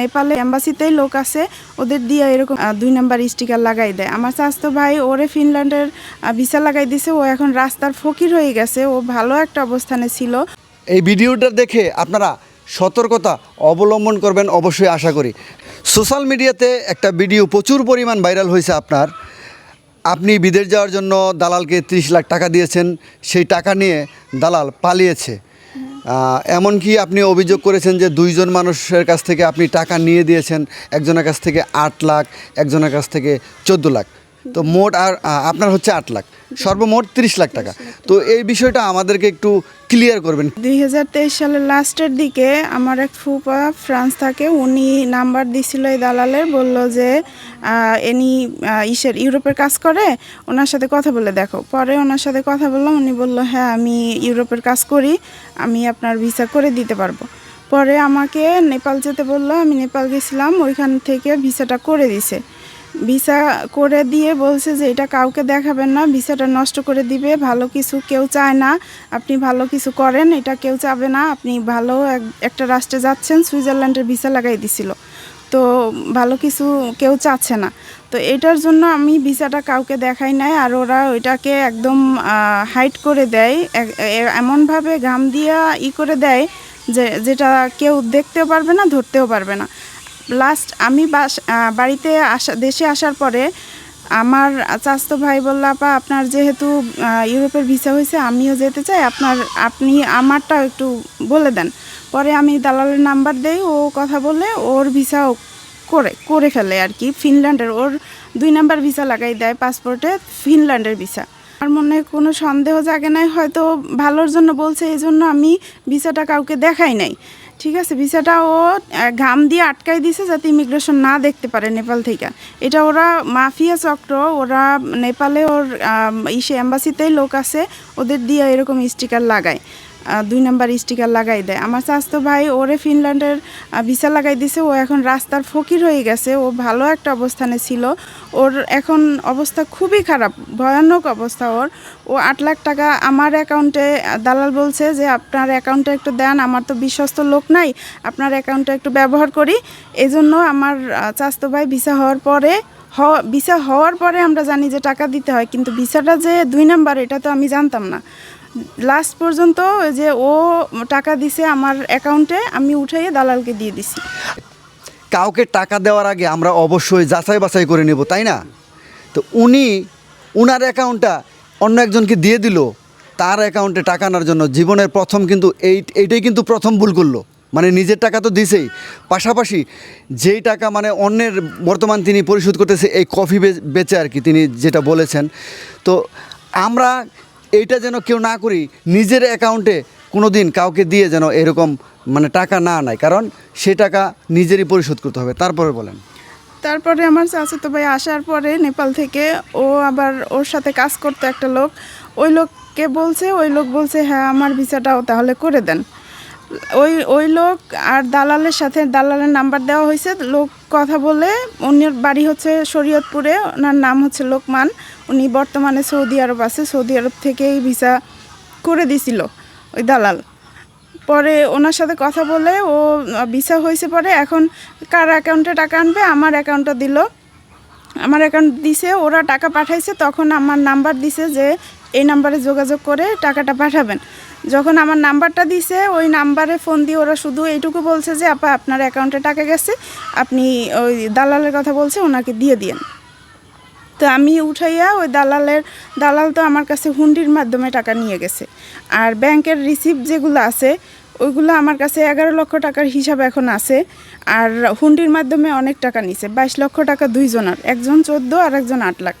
নেপালে এম্বাসিতেই লোক আছে, ওদের দিয়ে এরকম দুই নাম্বার স্টিকার লাগাই দেয়। আমার স্বাস্থ্য ভাই, ওরে ফিনল্যান্ডের ভিসা লাগাই দিছে, ও এখন রাস্তার ফকির হয়ে গেছে, ও ভালো একটা অবস্থানে ছিল। এই ভিডিওটা দেখে আপনারা সতর্কতা অবলম্বন করবেন অবশ্যই আশা করি। সোশ্যাল মিডিয়াতে একটা ভিডিও প্রচুর পরিমাণ ভাইরাল হয়েছে আপনার। আপনি বিদেশ যাওয়ার জন্য দালালকে 30 লাখ টাকা দিয়েছেন, সেই টাকা নিয়ে দালাল পালিয়েছে। এমনকি আপনি অভিযোগ করেছেন যে দুইজন মানুষের কাছ থেকে আপনি টাকা নিয়ে দিয়েছেন, একজনের কাছ থেকে আট লাখ, একজনের কাছ থেকে চোদ্দ লাখ। তো মোট আর আপনার হচ্ছে আট লাখ। সর্বমোট তিরিশ লাখ টাকা। তো এই বিষয়টা আমাদেরকে একটু ক্লিয়ার করবেন। দুই হাজার তেইশ সালের লাস্টের দিকে আমার এক ফুপা ফ্রান্স থাকে, উনি নাম্বার দিছিল এই দালালের, বলল যে এনি ইসের ইউরোপের কাজ করে, ওনার সাথে কথা বলে দেখো। পরে ওনার সাথে কথা বললাম উনি বলল হ্যাঁ আমি ইউরোপের কাজ করি, আমি আপনার ভিসা করে দিতে পারব। পরে আমাকে নেপাল যেতে বলল, আমি নেপাল গেছিলাম, ওইখান থেকে ভিসাটা করে দিছে। ভিসা করে দিয়ে বলছে যে এটা কাউকে দেখাবেন না, ভিসাটা নষ্ট করে দিবে, ভালো কিছু কেউ চায় না, আপনি ভালো কিছু করেন, এটা কেউ চাবে না, আপনি ভালো এক- একটা রাষ্ট্রে যাচ্ছেন, সুইজারল্যান্ডের ভিসা লাগাই দিছিল। তো ভালো কিছু কেউ চাচ্ছে না। তো এটার জন্য আমি ভিসাটা কাউকে দেখাই নাই, আর ওরা ওইটাকে একদম হাইট করে দেয় এমনভাবে ঘাম দিয়া ই করে দেয় যে যেটা কেউ দেখতেও পারবে না, ধরতেও পারবে না। লাস্ট আমি বাস বাড়িতে আসা দেশে আসার পরে আমার চাস্তো ভাই বলল, আপা, আপনার যেহেতু ইউরোপের ভিসা হয়েছে, আমিও যেতে চাই। আপনার, আপনি আমারটা একটু বলে দেন। পরে আমি দালালের নাম্বার দেই, ও কথা বলে ওর ভিসাও করে করে ফেলে আর কি ফিনল্যান্ডের ওর দুই নাম্বার ভিসা লাগাই দেয় পাসপোর্টে ফিনল্যান্ডের ভিসা আমার মনে কোনো সন্দেহ জাগে নাই, হয়তো ভালোর জন্য বলছে এই জন্য আমি ভিসাটা কাউকে দেখাই নাই। ঠিক আছে, ভিসাটা ও ঘাম দিয়ে আটকাই দিছে যাতে ইমিগ্রেশন না দেখতে পারে নেপাল থেকে। এটা ওরা মাফিয়া চক্র, ওরা নেপালে ওর ইসে অ্যাম্বাসিতেই লোক আছে, ওদের দিয়ে এরকম স্টিকার লাগায়। দুই নাম্বার স্টিকার লাগাই দেয়। আমার স্বাস্থ্য ভাই, ওরে ফিনল্যান্ডের ভিসা লাগাই দিছে, ও এখন রাস্তার ফকির হয়ে গেছে, ও ভালো একটা অবস্থানে ছিল। ওর এখন অবস্থা খুবই খারাপ, ভয়ানক অবস্থা ওর। ও আট লাখ টাকা আমার অ্যাকাউন্টে, দালাল বলছে যে, আপনার অ্যাকাউন্টে একটু দেন, আমার তো বিশ্বস্ত লোক নাই, আপনার অ্যাকাউন্টে একটু ব্যবহার করি। এই জন্য আমার চাস্তো ভাই ভিসা হওয়ার পরে হওয়া ভিসা হওয়ার পরে আমরা জানি যে টাকা দিতে হয়, কিন্তু ভিসাটা যে দুই নাম্বার, এটা তো আমি জানতাম না। লাস্ট পর্যন্ত যে ও টাকা দিছে আমার অ্যাকাউন্টে, আমি উঠাইয়ে দালালকে দিয়ে দিছি। কাউকে টাকা দেওয়ার আগে আমরা অবশ্যই যাচাই বাছাই করে নেব, তাই না? তো উনি, উনার অ্যাকাউন্টটা অন্য একজনকে দিয়ে দিল, তার অ্যাকাউন্টে টাকা আনার জন্য। জীবনের প্রথম কিন্তু এই, এইটাই কিন্তু প্রথম ভুল করল। মানে নিজের টাকা তো দিছেই। পাশাপাশি যেই টাকা মানে অন্যের বর্তমান তিনি পরিশোধ করতেছে, এই কফি বেচে আর কি তিনি যেটা বলেছেন। তো আমরা এইটা যেন কেউ না করি, নিজের অ্যাকাউন্টে কোনো দিন কাউকে দিয়ে যেন এরকম মানে টাকা না নেয়, কারণ সে টাকা নিজেরই পরিশোধ করতে হবে। তারপরে বলেন। তারপরে আমার চাচাতো ভাই আসার পরে নেপাল থেকে, ও আবার ওর সাথে কাজ করতো একটা লোক। ওই লোককে বলছে, ওই লোক বলছে হ্যাঁ আমার ভিসাটাও তাহলে করে দেন। ওই ওই লোক আর দালালের সাথে দালালের নাম্বার দেওয়া হয়েছে। লোক কথা বলে উনির বাড়ি হচ্ছে শরীয়তপুরে, ওনার নাম হচ্ছে লোকমান। উনি বর্তমানে সৌদি আরব আছে, সৌদি আরব থেকেই ভিসা করে দিছিল ওই দালাল। পরে ওনার সাথে কথা বলে ও ভিসা হয়েছে পরে এখন কার অ্যাকাউন্টে টাকা আনবে? আমার অ্যাকাউন্টটা দিল। আমার অ্যাকাউন্ট দিছে, ওরা টাকা পাঠাইছে, তখন আমার নাম্বার দিছে যে এই নাম্বারে যোগাযোগ করে টাকাটা পাঠাবেন। যখন আমার নাম্বারটা দিছে, ওই নাম্বারে ফোন দিয়ে ওরা শুধু এইটুকু বলছে যে, আপা, আপনার অ্যাকাউন্টে টাকা গেছে, আপনি ওই দালালের কথা বলছে, ওনাকে দিয়ে দিয়েন। তো আমি উঠাইয়া ওই দালালের, দালাল তো আমার কাছে হুন্ডির মাধ্যমে টাকা নিয়ে গেছে। আর ব্যাংকের রিসিপ্ট যেগুলো আছে, ওইগুলো আমার কাছে এগারো লক্ষ টাকার হিসাব এখন আছে। আর হুন্ডির মাধ্যমে অনেক টাকা নিছে, বাইশ লক্ষ টাকা দুইজনের, একজন চোদ্দ আর একজন আট লাখ।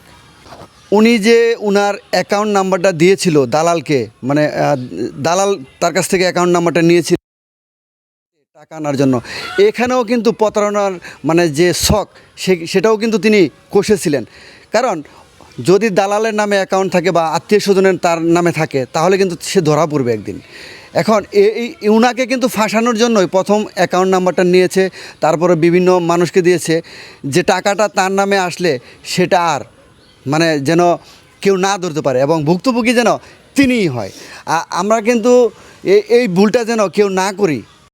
উনি যে উনার অ্যাকাউন্ট নাম্বারটা দিয়েছিল দালালকে মানে দালাল তার কাছ থেকে অ্যাকাউন্ট নাম্বারটা নিয়েছিল টাকা আনার জন্য, এখানেও কিন্তু প্রতারণার মানে যে শখ সেটাও কিন্তু তিনি কষেছিলেন। কারণ, যদি দালালের নামে অ্যাকাউন্ট থাকে বা আত্মীয় স্বজনের তার নামে থাকে, তাহলে কিন্তু সে ধরা পড়বে একদিন। এখন এই, উনাকে কিন্তু ফাঁসানোর জন্যই প্রথম অ্যাকাউন্ট নাম্বারটা নিয়েছে, তারপরে বিভিন্ন মানুষকে দিয়েছে, যে টাকাটা তার নামে আসলে সেটা আর মানে যেন কেউ না ধরতে পারে এবং ভুক্তভোগী যেন তিনিই হয়। আমরা কিন্তু এই ভুলটা যেন কেউ না করি।